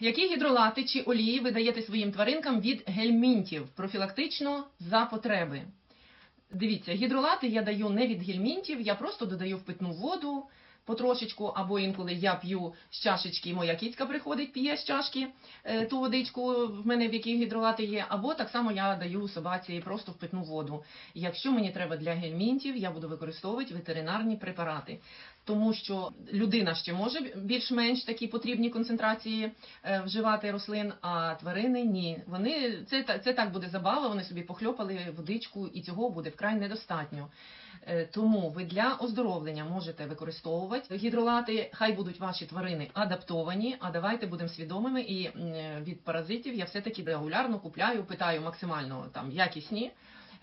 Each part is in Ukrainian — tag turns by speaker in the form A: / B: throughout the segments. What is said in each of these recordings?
A: Які гідролати чи олії ви даєте своїм тваринкам від гельмінтів профілактично за потреби? Дивіться, гідролати я даю не від гельмінтів, я просто додаю в питну воду потрошечку, або інколи я п'ю з чашечки, моя кітька приходить, п'є з чашки е, ту водичку, в мене в якій гідролати є, або так само я даю собаці просто в питну воду. Якщо мені треба для гельмінтів, я буду використовувати ветеринарні препарати. Тому що людина ще може більш-менш такі потрібні концентрації е, вживати рослин, а тварини ні. Вони це, та- це так буде забава, вони собі похльопали водичку, і цього буде вкрай недостатньо. Е, Тому ви для оздоровлення можете використовувати гідролати. Хай будуть ваші тварини адаптовані. А давайте будемо свідомими. І м, від паразитів я все таки регулярно купляю, питаю максимально там якісні.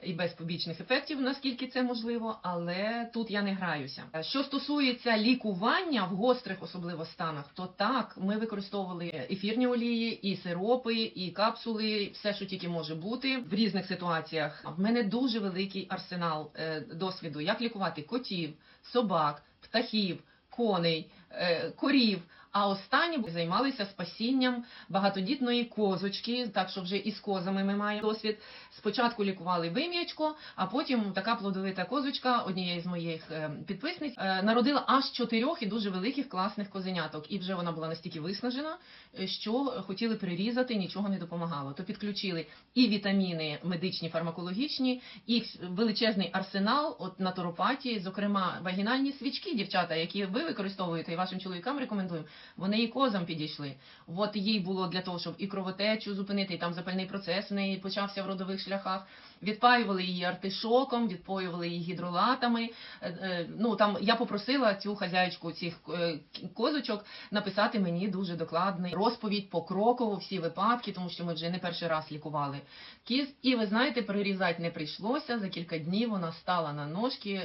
A: І без побічних ефектів, наскільки це можливо, але тут я не граюся. Що стосується лікування в гострих особливо станах, то так ми використовували ефірні олії, і сиропи, і капсули, все, що тільки може бути в різних ситуаціях. В мене дуже великий арсенал е, досвіду, як лікувати котів, собак, птахів, коней, е, корів. А останні займалися спасінням багатодітної козочки, так що вже із козами ми маємо досвід. Спочатку лікували вим'ячко, а потім така плодовита козочка однієї з моїх е, підписниць е, народила аж чотирьох і дуже великих класних козеняток. І вже вона була настільки виснажена, е, що хотіли прирізати, нічого не допомагало. То підключили і вітаміни медичні, фармакологічні, і величезний арсенал от натуропатії, зокрема вагінальні свічки, дівчата, які ви використовуєте і вашим чоловікам рекомендую. Вони і козам підійшли. От їй було для того, щоб і кровотечу зупинити, і там запальний процес в неї почався в родових шляхах. Відпаювали її артишоком, відпоювали її гідролатами. Е, е, Ну там я попросила цю хазяйку цих е, козочок написати мені дуже докладний розповідь покроково всі випадки, тому що ми вже не перший раз лікували кіз. І ви знаєте, перерізати не прийшлося. За кілька днів вона стала на ножки.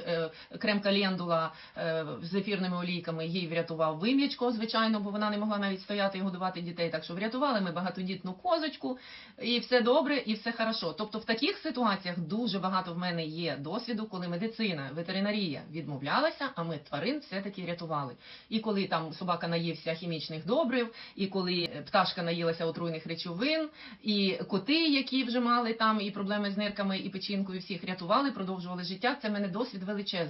A: Крем календула з ефірними олійками їй врятував вим'ячко, звичайно, бо вона не могла навіть стояти і годувати дітей. Так що врятували ми багатодітну козочку, і все добре, і все хорошо. Тобто в таких ситуаціях дуже багато в мене є досвіду, коли медицина, ветеринарія відмовлялася, а ми тварин все-таки рятували. І коли там собака наївся хімічних добрив, і коли е, пташка наїлася отруйних речовин, і коти, які вже мали там і проблеми з нирками, і печінкою, всіх рятували, продовжували життя. Це в мене досвід величезний.